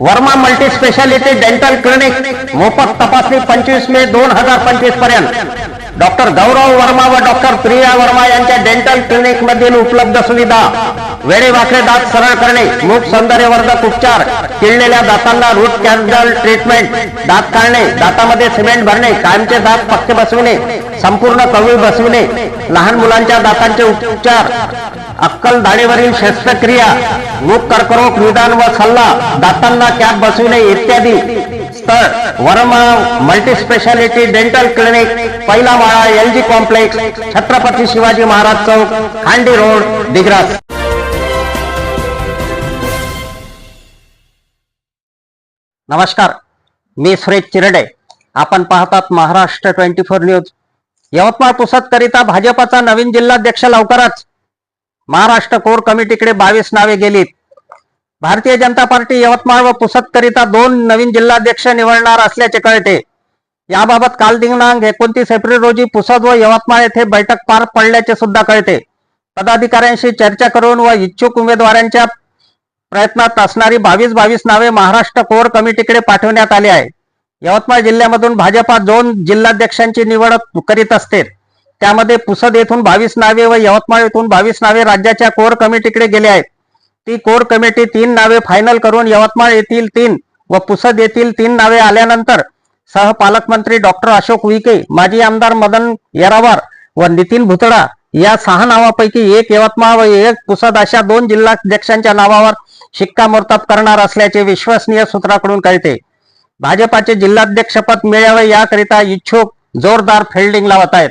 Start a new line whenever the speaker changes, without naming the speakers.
Verma multi speciality dental clinic मोफत तपासणी पंचवीस मे दोन हजार पंचवीसपर्यंत. डॉक्टर गौरव वर्मा व डॉक्टर प्रिया वर्मा यांच्या डेंटल क्लिनिक मधील उपलब्ध सुविधा. वेळेवाकडे दात सरळ करणे मुख सौंदर्यवर्धक उपचार किडलेल्या दातांना रूट कॅन्सल ट्रीटमेंट दात काढणे दातामध्ये सिमेंट भरणे कायमचे दात पक्के बसविणे संपूर्ण कवी बसविणे लहान मुलांच्या दातांचे उपचार अक्कल दाढीवरील शस्त्रक्रिया मूक कर्करोग निदान व सल्ला दातांना कॅप बसविणे इत्यादी. स्थळ Verma multi speciality dental clinic पहिला माळा L G complex Chhatrapati Shivaji Maharaj Chowk Khandi road Digras. नमस्कार मी सुरेश चिरडे. आपण पाहतात Maharashtra twenty four news. Yavatmal Pusad करिता भाजपचा नवीन जिल्हाध्यक्ष लवकरच. महाराष्ट्र कोर कमिटीकडे बावीस नावे गेलीत. भारतीय जनता पार्टी यवतमाळ व पुसद करिता दोन नवीन जिल्हाध्यक्ष निवडणार असल्याचे कळते. याबाबत काल दिनांक एकोणतीस एप्रिल रोजी पुसद व यवतमाळ येथे बैठक पार पडल्याचे सुद्धा कळते. पदाधिकाऱ्यांशी चर्चा करून व इच्छुक उमेदवारांच्या प्रयत्नात असणारी बावीस बावीस नावे महाराष्ट्र कोर कमिटीकडे पाठवण्यात आली आहे. यवतमाळ जिल्ह्यामधून भाजपा दोन जिल्हाध्यक्षांची निवड करीत असते. त्यामध्ये पुसद येथून बावीस नावे व यवतमाळ येथून बावीस नावे राज्याच्या कोर कमिटीकडे गेले आहेत. ती कोर कमिटी तीन नावे फायनल करून यवतमाळ येथील तीन व पुसद येथील तीन नावे आल्यानंतर सहपालकमंत्री डॉक्टर अशोक विके माजी आमदार मदन येरावार व नितीन भुतडा या सहा नावापैकी एक यवतमाळ व एक पुसद अशा दोन जिल्हाध्यक्षांच्या नावावर शिक्कामोर्तब करणार असल्याचे विश्वसनीय सूत्राकडून कळते. भाजपाचे जिल्हाध्यक्षपद मिळावे याकरिता इच्छुक जोरदार फिल्डिंग लावत आहेत.